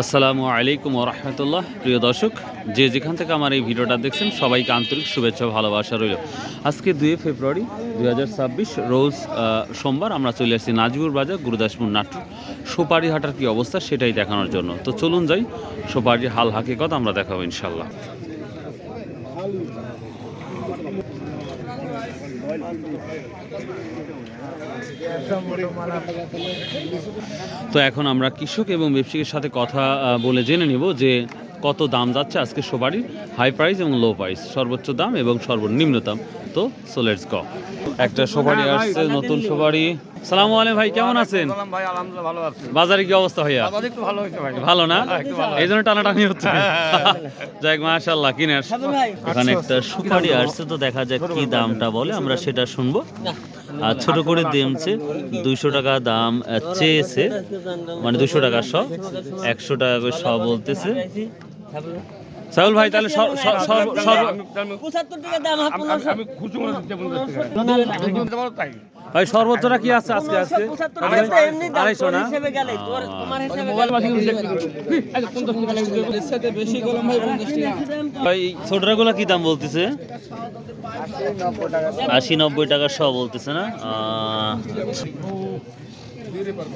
আসসালামু আলাইকুম রহমতুল্লাহ। প্রিয় দর্শক, যে যেখান থেকে আমার এই ভিডিওটা দেখছেন, সবাইকে আন্তরিক শুভেচ্ছা ভালোবাসা রইল। আজকে দুই ফেব্রুয়ারি দু হাজার ছাব্বিশ, রোজ সোমবার আমরা চলে আসছি নাজিবুর বাজার, গুরুদাসপুর নাট্য সুপারি হাটার কী অবস্থা সেটাই দেখানোর জন্য। তো চলুন যাই সুপারি হাল হাকিকত আমরা দেখাবো ইনশাল্লাহ তো এখন আমরা কৃষক এবং ব্যবসায়ীর সাথে কথা বলে জেনে নিব যে কত দাম যাচ্ছে আজকে সবারই? হাই প্রাইস এবং লো প্রাইস সর্বোচ্চ দাম এবং সর্বনিম্ন দাম। তো সো লেটস গো একটা সুপারি আসছে নতুন সুপারি সালামু আলাইকুম ভাই কেমন আছেন? ভাই আলহামদুলিল্লাহ ভালো আছি। বাজারে কি অবস্থা একটু ভালো হয়েছে ভাই। ভালো না? এই জন্য টানাটানি হচ্ছে। যাক মাশাআল্লাহ কিনে এখানে একটা সুপারি আসছে তো দেখা যাক কি দামটা বলে আমরা সেটা শুনব। আর ছোট করে দেমছে দুইশো টাকা দাম চেয়েছে। মানে দুশো টাকা শ একশো টাকা করে শ বলতেছে। সাহুল ভাই তাহলে ভাই সর্বোচ্চটা কি আছে আজকে আজকে? আড়াইশো না? তোমার হিসেবে গেলে। ভাই কি দাম বলতেছে? আশি নব্বই টাকা শ বলতেছে না?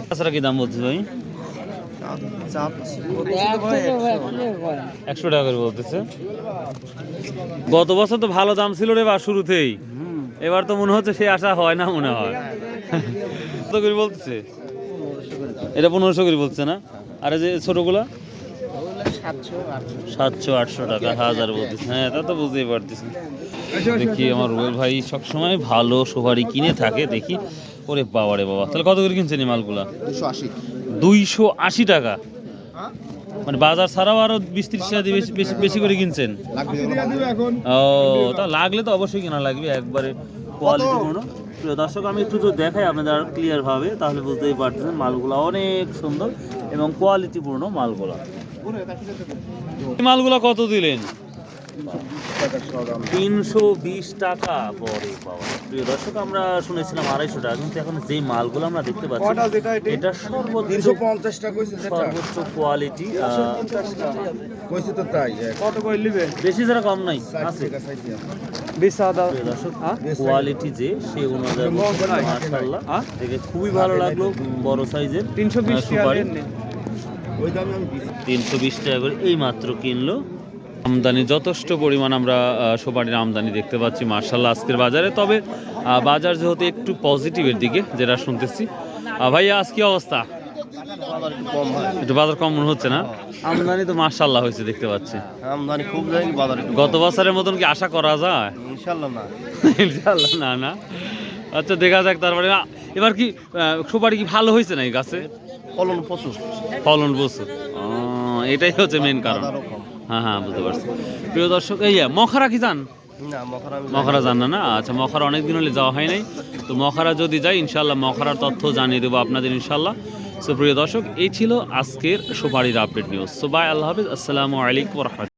তাছাড়া কি দাম বলতেছে ভাই? একশো টাকা করে বলতেছে। গত বছর তো ভালো দাম ছিল রে বা শুরুতেই। এবার তো মনে হচ্ছে সে আশা হয় না, মনে হয়। কত করে বলতেছে? এটা পনেরোশো করে বলছে না? আর যে ছোটগুলা? সাতশো, আটশো টাকা, হাজার বলতেছে। হ্যাঁ তা তো বুঝতেই পারতেছি। দেখি আমার রুবেল ভাই সবসময় ভালো সুপারি কিনে থাকে, দেখি। ওরে বাবা রে বাবা, তাহলে কত করে কিনছেন এই মালগুলা? দুইশো আশি টাকা। মানে বাজার ছাড়াও আরও বিশ ত্রিশ টাকা বেশি বেশি- করে কিনছেন। ও তা লাগলে তো অবশ্যই কেনা লাগবে একবারে কোয়ালিটিপূর্ণ প্রিয় দর্শক আমি একটু যদি দেখাই আপনাদের আরও ক্লিয়ার ভাবে তাহলে বুঝতেই পারতেছেন মালগুলো অনেক সুন্দর এবং কোয়ালিটিপূর্ণ মালগুলো। মালগুলো কত দিলেন? তিনশো বিশ টাকা পরে পাওয়া প্রিয় দর্শক আমরা শুনেছিলাম আড়াইশো টাকা কিন্তু এখন যেই মালগুলো আমরা দেখতে পাচ্ছি এটা? সর্বোচ্চ সর্বোচ্চ কোয়ালিটি কইছি তো তাই কত বেশি যারা কম নাই আছে। কোয়ালিটি যে সে অনুযায়ী মাশাআল্লাহ। দেখে খুবই ভালো লাগল বড় সাইজের তিনশো বিশ টাকা। তিনশো বিশ টাকা করে এই মাত্র কিনলো। আমদানি যথেষ্ট পরিমাণ আমরা সুপারির আমদানি দেখতে পাচ্ছি মার্শাল্লাহ আজকের বাজারে। তবে বাজার যেহেতু একটু পজিটিভের দিকে যেটা শুনতেছি। ভাইয়া আজ কি অবস্থা? একটু বাজার কম মনে হচ্ছে না? আমদানি তো মার্শাল্লাহ হয়েছে দেখতে পাচ্ছি। আমদানি খুব বাজারে গত বছরের মতন কি আশা করা যায়? ইনশাল্লাহ না। ইনশাল্লাহ না না। আচ্ছা দেখা যাক তারপরে এবার কি সুপারি কি ভালো হয়েছে না এই গাছে? ফলন প্রচুর। ফলন প্রচুর। এটাই হচ্ছে মেন কারণ। হ্যাঁ হ্যাঁ বুঝতে পারছি। প্রিয় দর্শক এই মখারা কি যান মখারা জান না। না? আচ্ছা মখারা অনেকদিন হলে যাওয়া হয় নাই। তো মখারা যদি যাই ইনশাল্লাহ মখারার তথ্য জানিয়ে দেবো আপনাদের ইনশাল্লাহ সো প্রিয় দর্শক এই ছিল আজকের সুপারির আপডেট নিউজ সো বাই আল্লাহ হাফিজ। আসসালামু আলাইকুম রহমতুল্লাহ।